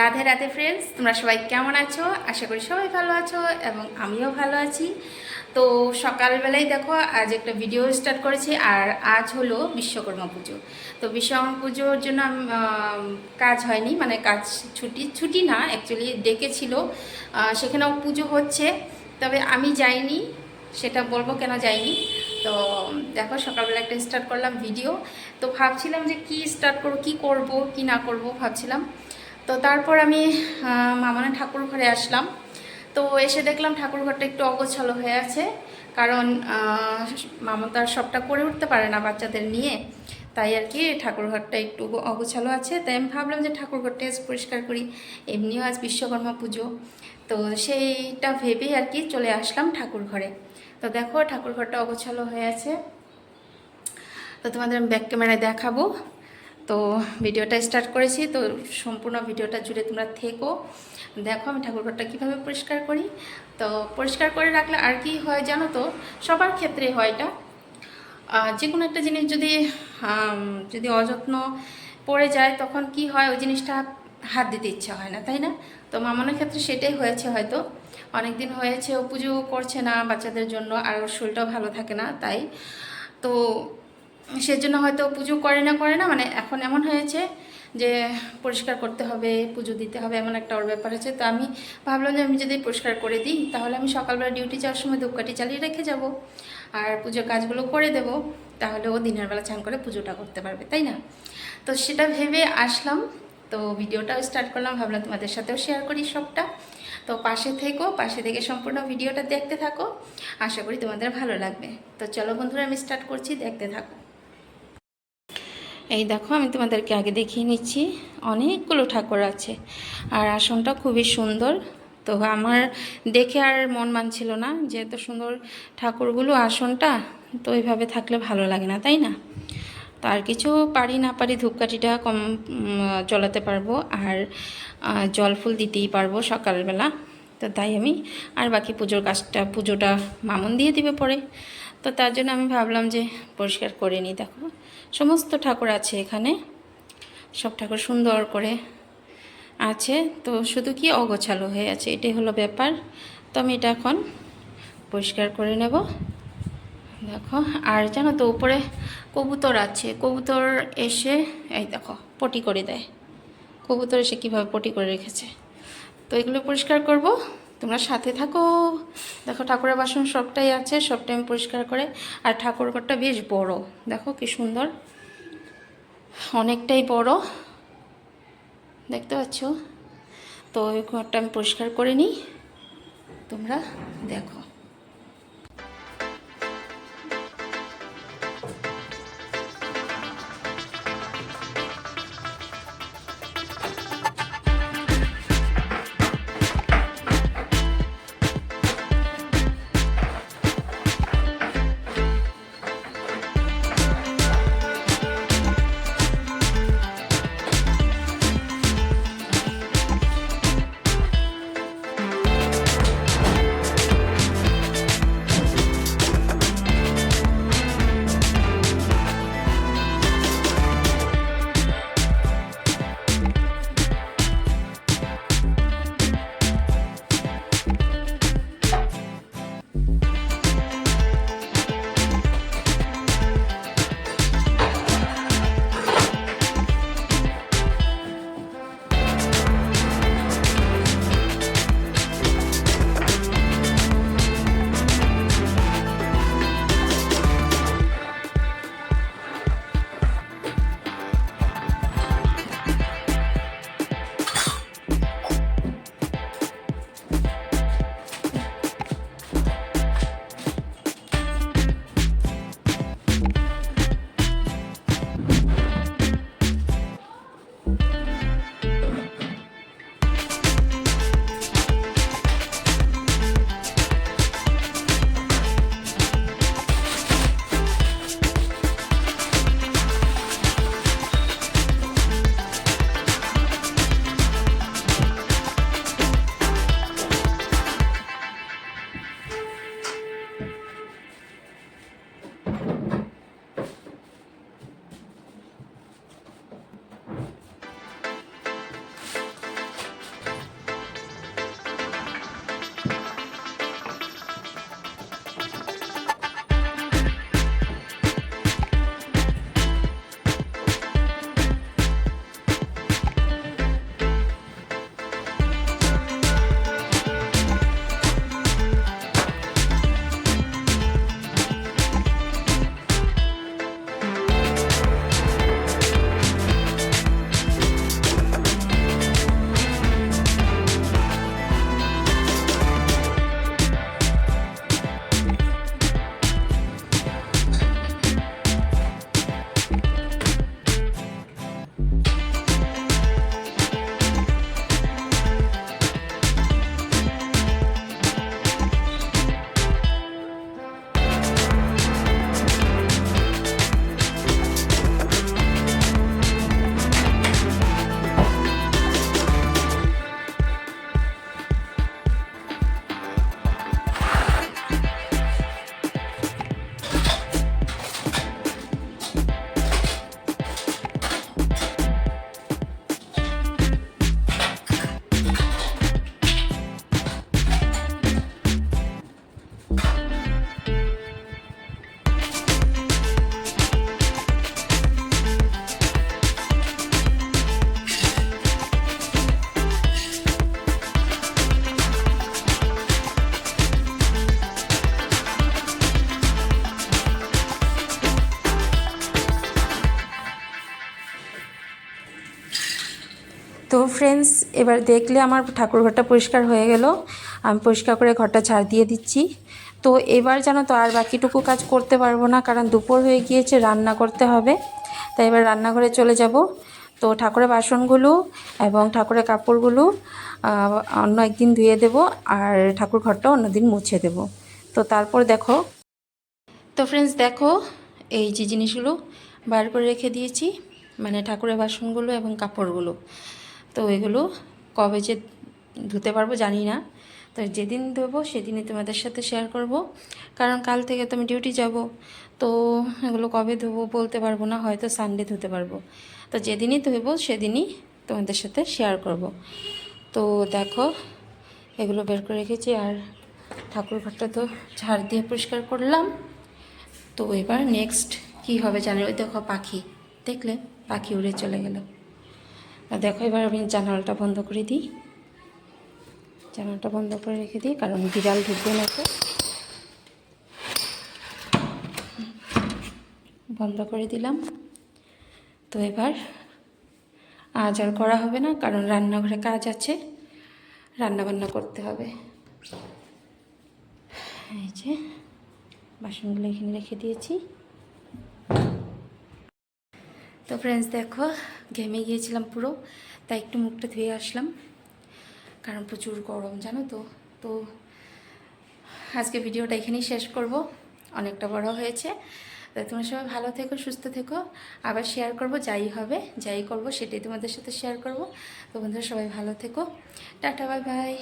Radhe Radhe friends তোমরা সবাই কেমন আছো? আশা করি সবাই ভালো আছো এবং আমিও ভালো আছি। তো সকালবেলায় দেখো, আজ একটা ভিডিও স্টার্ট করেছি আর আজ হলো বিশ্বকর্মা পুজো। তো বিশ্বকর্মা পুজোর জন্য কাজ হয়নি মানে কাজ ছুটি ছুটি না অ্যাকচুয়ালি ডেকেছিল সেখানেও পুজো হচ্ছে, তবে আমি যাইনি, সেটা বলব কেন যাইনি। তো দেখো, সকালবেলা একটা স্টার্ট করলাম ভিডিও তো ভাবছিলাম যে কি স্টার্ট করব, কি করব, কি না করব ভাবছিলাম। তো তারপর আমি আহ, ঠাকুর ঘরে আসলাম। তো এসে দেখলাম ঠাকুর ঘরটা একটু অগোছালো হয়ে আছে কারণ মামা তো আর সবটা করে উঠতে পারে না বাচ্চাদের নিয়ে। তাই আর কি ঠাকুর ঘরটা একটু অগোছালো আছে। তাই আমি ভাবলাম যে ঠাকুর ঘরটা আজ পরিষ্কার করি। এমনিও আজ বিশ্বকর্মা পুজো। তো সেইটা ভেবেই আর কি চলে আসলাম ঠাকুর ঘরে তো দেখো ঠাকুর ঘরটা অগোছালো হয়ে আছে। তো তোমাদের আমি ব্যাক ক্যামেরায় দেখাবো। তো ভিডিওটা স্টার্ট করেছি, তো সম্পূর্ণ ভিডিওটা জুড়ে তোমরা থেকো। দেখো আমি ঠাকুরঘরটা কীভাবে পরিষ্কার করি। তো পরিষ্কার করে রাখলে আর কি হয় জানো তো? সবার ক্ষেত্রে হয় এটা। যে কোনো একটা জিনিস যদি যদি অযত্ন পড়ে যায়, তখন কি হয়? ওই জিনিসটা হাত দিতে ইচ্ছা হয় না, তাই না? তো মামানের ক্ষেত্রে সেটাই হয়েছে হয়তো। অনেক দিন হয়েছে, ও পুজো করছে না বাচ্চাদের জন্য, আর ওর শরীরটাও ভালো থাকে না, তাই। তো সেজন্য হয়তো পুজো করে না করে না মানে এখন এমন হয়েছে যে পরিষ্কার করতে হবে, পুজো দিতে হবে, এমন একটা ওর ব্যাপার আছে তো আমি ভাবলাম যে আমি যদি পরিষ্কার করে দিই, তাহলে আমি সকালবেলা ডিউটি যাওয়ার সময় ধূপকাঠি চালিয়ে রেখে যাব আর পুজোর কাজগুলো করে দেব। তাহলে ও দিনের বেলা চান করে পুজোটা করতে পারবে, তাই না? তো সেটা ভেবে আসলাম। তো ভিডিওটাও স্টার্ট করলাম, ভাবলাম তোমাদের সাথেও শেয়ার করি সবটা। তো পাশে থেকো, পাশে থেকে সম্পূর্ণ ভিডিওটা দেখতে থাকো। আশা করি তোমাদের ভালো লাগবে। তো চলো বন্ধুরা, আমি স্টার্ট করছি, দেখতে থাকো। এই দেখো, আমি তোমাদেরকে আগে দেখিয়ে নিচ্ছি। অনেকগুলো ঠাকুর আছে, আর আসনটা খুবই সুন্দর। তো আমার দেখে আর মন মানছিল না যে এত সুন্দর ঠাকুরগুলো, আসনটা, তো এইভাবে থাকলে ভালো লাগে না, তাই না? তো আর কিছু পারি না পারি, ধূপকাঠিটা কম জ্বলাতে পারব, আর জল ফুল দিতেই পারব সকালবেলা। তো তাই আমি আর বাকি পুজোর কাজটা, পুজোটা মামুন দিয়ে দিবে পরে। তো তার জন্য আমি ভাবলাম যে পরিষ্কার করে নিই, দেখো। সমস্ত ঠাকুর আছে এখানে। সব ঠাকুর সুন্দর করে আছে। তো শুধু কি অগোছালো হয়ে আছে, এটাই হলো ব্যাপার। তো আমি এটা এখন পরিষ্কার করে নেব। দেখো, আর জানো তো, উপরে কবুতর আছে। কবুতর এসে, এই দেখো, পটি করে দেয়। কবুতর এসে কীভাবে পটি করে রেখেছে। তো এগুলো পরিষ্কার করব। তোমরা সাথে থাকো। দেখো, ঠাকুরের বাসন সবটাই আছে, সবটাই আমি পরিষ্কার করে। আর ঠাকুর ঘরটা বেশ বড়। দেখো কি সুন্দর। অনেকটাই বড়। দেখতে পাচ্ছ? তো ওই ঘরটা আমি পরিষ্কার করে নিই। তোমরা দেখো। তো ফ্রেন্ডস এবার দেখলে আমার ঠাকুর ঘরটা পরিষ্কার হয়ে গেল। আমি পরিষ্কার করে ঘরটা ঝাড় দিয়ে দিচ্ছি। তো এবার জানো তো আর বাকিটুকু কাজ করতে পারব না, কারণ দুপুর হয়ে গিয়েছে, রান্না করতে হবে। তাই এবার রান্নাঘরে চলে যাব। তো ঠাকুরের বাসনগুলো এবং ঠাকুরের কাপড়গুলো অন্য একদিন ধুয়ে দেব আর ঠাকুর ঘরটা অন্যদিন মুছে দেব। তো তারপর দেখো। তো ফ্রেন্ডস দেখো এই যে জিনিসগুলো বার করে রেখে দিয়েছি মানে ঠাকুরের বাসনগুলো এবং কাপড়গুলো। তো এগুলো কবে যে ধুতে পারব জানি না। তো যেদিন ধোবো সেদিনই তোমাদের সাথে শেয়ার করব। কারণ কাল থেকে তো আমি ডিউটি যাব। তো এগুলো কবে ধোবো বলতে পারব না, হয়তো সানডে ধুতে পারব। তো যেদিনই ধোবো সেদিনই তোমাদের সাথে শেয়ার করব। তো দেখো, এগুলো বের করে রেখেছি আর ঠাকুর ঘরটা তো ঝাড় দিয়ে পরিষ্কার করলাম। তো এবার নেক্সট কি হবে জানি? ওই দেখো পাখি। দেখলে? পাখি উড়ে চলে গেল। আর দেখো, এবার আমি জানালাটা বন্ধ করে দিই। জানালাটা বন্ধ করে রেখে দিই, কারণ বিড়াল ঢুকবে না তো। বন্ধ করে দিলাম। তো এবার আজ আর করা হবে না, কারণ রান্নাঘরে কাজ আছে রান্না বান্না করতে হবে। এই যে বাসনগুলো এখানে রেখে দিয়েছি। ফ্রেন্ডস দেখো ঘেমে গিয়েছিলাম পুরো, তাই একটু মুখটা ধুয়ে আসলাম, কারণ প্রচুর গরম, জানো তো। তো আজকে ভিডিওটা এখানেই শেষ করব, অনেকটা বড় হয়েছে। তোমরা সবাই ভালো থেকো, সুস্থ থেকো, আবার শেয়ার করব, যাই হবে, যাই করব, সেটাই তোমাদের সাথে শেয়ার করব। তো বন্ধুরা, সবাই ভালো থেকো। Tata bye bye